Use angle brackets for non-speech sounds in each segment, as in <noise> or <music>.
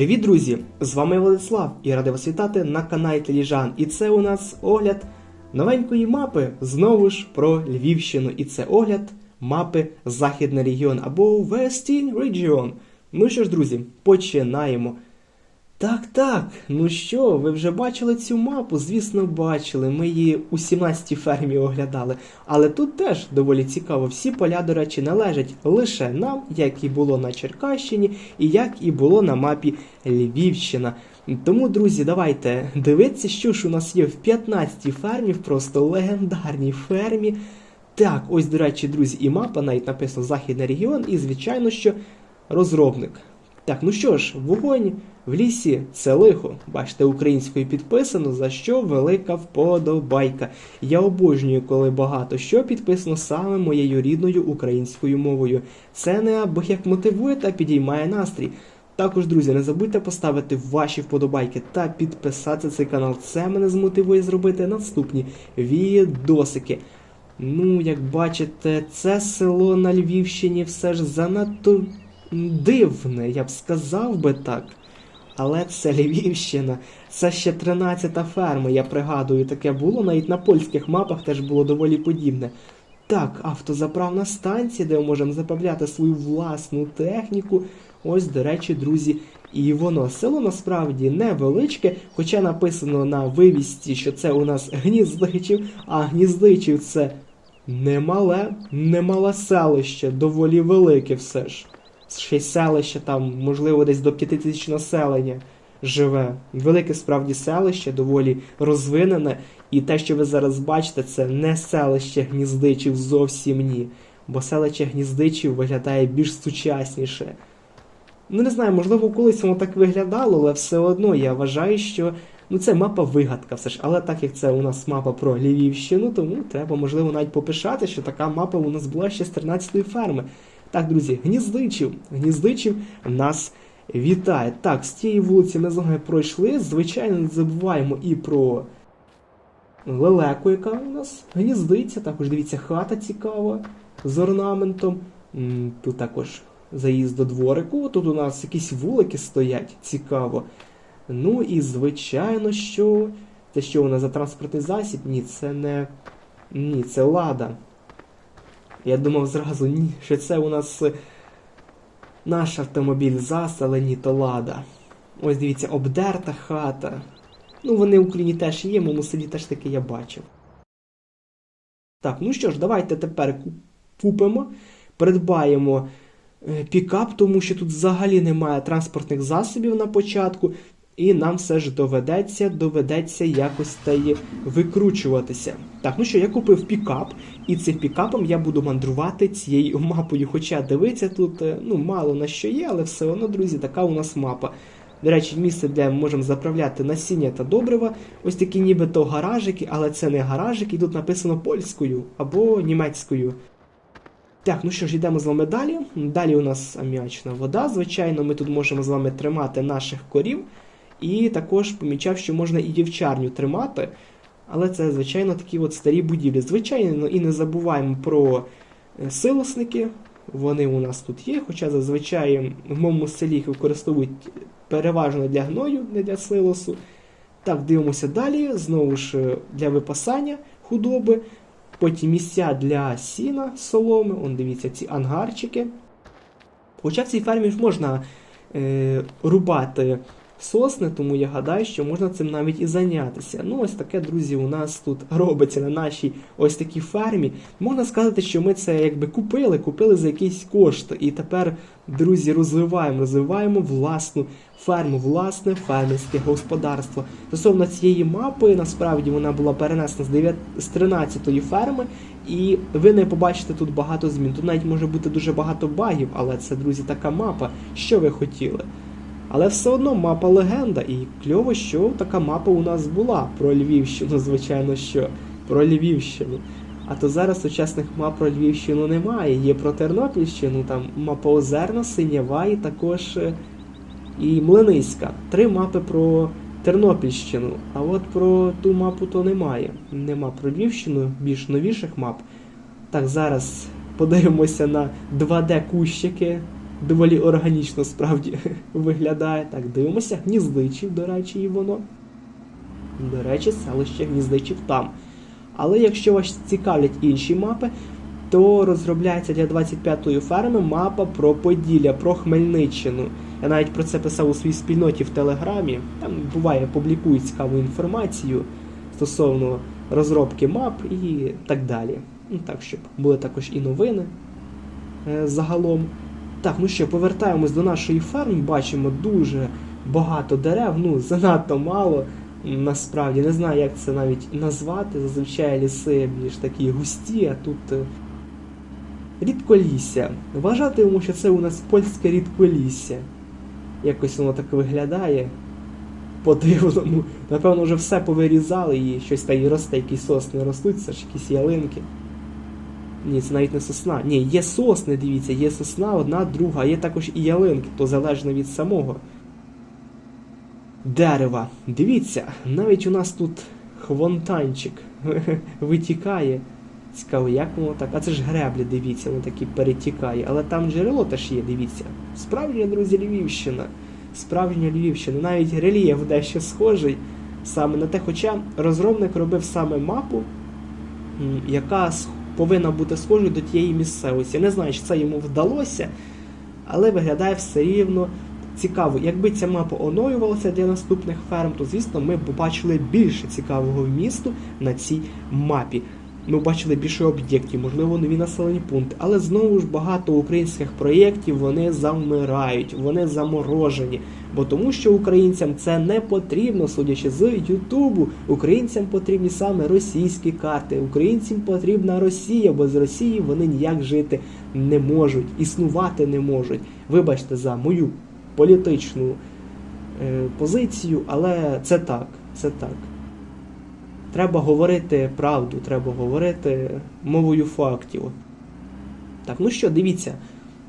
Привіт, друзі! З вами Владислав і радий вас вітати на каналі Теліжан. І це у нас огляд новенької мапи знову ж про Львівщину. І це огляд мапи Західний регіон або Western Region. Ну що ж, друзі, починаємо. Так, так, ну що, ви вже бачили цю мапу? Звісно, бачили. Ми її у 17-й фермі оглядали. Але тут теж доволі цікаво. Всі поля, до речі, належать лише нам, як і було на Черкащині, і як і було на мапі Львівщина. Тому, друзі, давайте дивитися, що ж у нас є в 15-й фермі, просто легендарній фермі. Так, ось, до речі, друзі, і мапа навіть написано Західний регіон, і, звичайно, що розробник. Так, ну що ж, вогонь в лісі це лихо. Бачите, українською підписано, за що велика вподобайка. Я обожнюю, коли багато що підписано саме моєю рідною українською мовою. Це не або як мотивує та підіймає настрій. Також, друзі, не забудьте поставити ваші вподобайки та підписати цей канал. Це мене змотивує зробити наступні відосики. Ну, як бачите, це село на Львівщині все ж занадто дивне, я б сказав би так. Але це Львівщина, це ще 13-та ферма, я пригадую, таке було, навіть на польських мапах теж було доволі подібне. Так, автозаправна станція, де ми можемо заправляти свою власну техніку. Ось, до речі, друзі, і воно. Село насправді невеличке, хоча написано на вивісті, що це у нас Гніздичів, а Гніздичів це немале, немале селище, доволі велике все ж. Ще й селище там, можливо, десь до 5 тисяч населення живе. Велике справді селище, доволі розвинене. І те, що ви зараз бачите, це не селище гніздичів зовсім ні. Бо селище гніздичів виглядає більш сучасніше. Ну, не знаю, можливо, колись воно так виглядало, але все одно я вважаю, що ну, це мапа вигадка все ж. Але так як це у нас мапа про Львівщину, тому треба, можливо, навіть попишати, що така мапа у нас була ще з 13-ї ферми. Так, друзі, гніздичів. Гніздичів нас вітає. Так, з тієї вулиці ми з вами пройшли. Звичайно, не забуваємо і про лелеку, яка у нас гніздиться. Також дивіться, хата цікава з орнаментом. Тут також заїзд до дворику. Тут у нас якісь вулики стоять, цікаво. Ну і звичайно, що. Це що у нас за транспортний засіб? Ні, це не. Ні, це лада. Я думав зразу, ні, що це у нас е, наш автомобіль ЗАЗ, але то лада. Ось дивіться, обдерта хата. Ну, вони в Україні теж є, в моєму селі теж таке я бачив. Так, ну що ж, давайте тепер купимо, придбаємо е, пікап, тому що тут взагалі немає транспортних засобів на початку, і нам все ж доведеться, доведеться якось та й викручуватися. Так, ну що, я купив пікап, і цим пікапом я буду мандрувати цією мапою. Хоча дивиться тут е, ну, мало на що є, але все одно, друзі, така у нас мапа. До речі, місце, де ми можемо заправляти насіння та добрива. Ось такі нібито гаражики, але це не гаражики, і тут написано польською або німецькою. Так, ну що ж, йдемо з вами далі. Далі у нас аміачна вода. Звичайно, ми тут можемо з вами тримати наших корів. І також помічав, що можна і дівчарню тримати. Але це, звичайно, такі от старі будівлі. Звичайно, і не забуваємо про е, силосники. Вони у нас тут є, хоча зазвичай в моєму селі їх використовують переважно для гною, не для силосу. Так, дивимося далі. Знову ж е, для випасання худоби. Потім місця для сіна, соломи. Он дивіться, ці ангарчики. Хоча в цій фермі можна е, рубати сосни, тому я гадаю, що можна цим навіть і зайнятися. Ну, ось таке, друзі, у нас тут <laughs> робиться на нашій ось такій фермі. Можна сказати, що ми це якби купили, купили за якийсь кошт. І тепер, друзі, розвиваємо, розвиваємо власну ферму, власне фермерське господарство. Стосовно цієї мапи, насправді вона була перенесена з 9, з 13-ї ферми, і ви не побачите тут багато змін. Тут навіть може бути дуже багато багів, але це, друзі, така мапа. Що ви хотіли? Але все одно мапа легенда, і кльово, що така мапа у нас була про Львівщину, звичайно, що про Львівщину. А то зараз сучасних мап про Львівщину немає. Є про Тернопільщину, там мапа Озерна, Синєва і також е, і Млиниська. Три мапи про Тернопільщину. А от про ту мапу то немає. Нема про Львівщину, більш новіших мап. Так, зараз подивимося на 2D кущики доволі органічно справді <laughs> виглядає. Так, дивимося, гніздичів, до речі, і воно. До речі, селище гніздичів там. Але якщо вас цікавлять інші мапи, то розробляється для 25-ї ферми мапа про Поділля, про Хмельниччину. Я навіть про це писав у своїй спільноті в Телеграмі. Там буває публікують цікаву інформацію стосовно розробки мап і так далі. Ну так, щоб були також і новини е, загалом. Так, ну що, повертаємось до нашої ферми. Бачимо дуже багато дерев, ну занадто мало. Насправді не знаю, як це навіть назвати. Зазвичай ліси більш такі густі, а тут е, рідколісся. Вважатимемо, що це у нас польське рідколісся. Якось воно так виглядає. По-дивному. Напевно, вже все повирізали і щось там і росте, якісь сосни ростуть, це ж якісь ялинки. Ні, це навіть не сосна. Ні, є сосни, дивіться, є сосна, одна, друга, є також і ялинки, то залежно від самого дерева. Дивіться, навіть у нас тут хвонтанчик <laughs> витікає. Цікаво, як воно так. А це ж греблі, дивіться, воно такі перетікає. Але там джерело теж є, дивіться. Справжня, друзі, Львівщина. Справжня Львівщина. Навіть рельєф дещо схожий саме на те, хоча розробник робив саме мапу, яка с- повинна бути схожою до тієї місцевості. Я не знаю, чи це йому вдалося, але виглядає все рівно цікаво. Якби ця мапа оновлювалася для наступних ферм, то звісно ми б побачили більше цікавого вмісту на цій мапі. Ми бачили більше об'єктів, можливо, нові населені пункти, але знову ж багато українських проєктів вони завмирають, вони заморожені. Бо тому, що українцям це не потрібно, судячи з Ютубу. Українцям потрібні саме російські карти. Українцям потрібна Росія, бо з Росії вони ніяк жити не можуть, існувати не можуть. Вибачте за мою політичну е, позицію, але це так, це так. Треба говорити правду, треба говорити мовою фактів. Так, ну що, дивіться,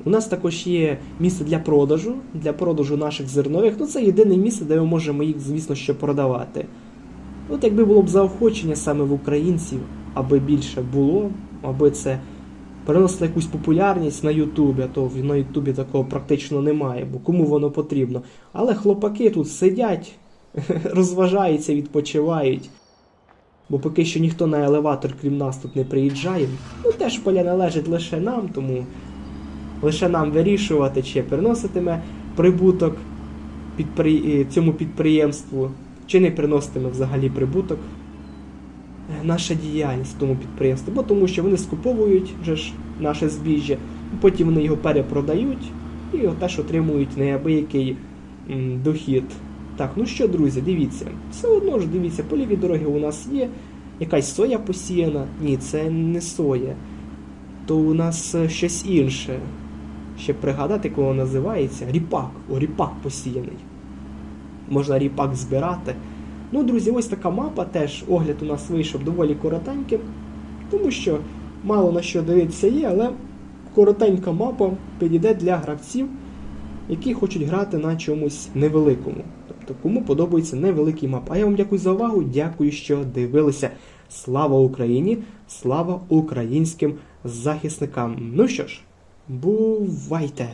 у нас також є місце для продажу, для продажу наших зернових. Ну це єдине місце, де ми можемо їх, звісно, що продавати. От якби було б заохочення саме в українців, аби більше було, аби це переносило якусь популярність на Ютубі, а то на Ютубі такого практично немає, бо кому воно потрібно. Але хлопаки тут сидять, <laughs> розважаються, відпочивають. Бо поки що ніхто на елеватор, крім нас, тут не приїжджає. Ну теж поля належить лише нам, тому лише нам вирішувати, чи переноситиме прибуток підпри... е, цьому підприємству, чи не приноситиме взагалі прибуток е, наша діяльність тому підприємству. Бо тому що вони скуповують вже ж наше збіжжя, потім вони його перепродають і теж отримують неабиякий дохід. Так, ну що, друзі, дивіться, все одно ж дивіться, польові дороги у нас є. Якась соя посіяна. Ні, це не соя. То у нас е, щось інше. Ще пригадати, як воно називається. Ріпак. О, ріпак посіяний. Можна ріпак збирати. Ну, друзі, ось така мапа теж. Огляд у нас вийшов доволі коротеньким, тому що мало на що дивитися є, але коротенька мапа підійде для гравців, які хочуть грати на чомусь невеликому. Тобто, кому подобається невеликий мап. А я вам дякую за увагу, дякую, що дивилися. Слава Україні! Слава українським захисникам! Ну що ж, бувайте!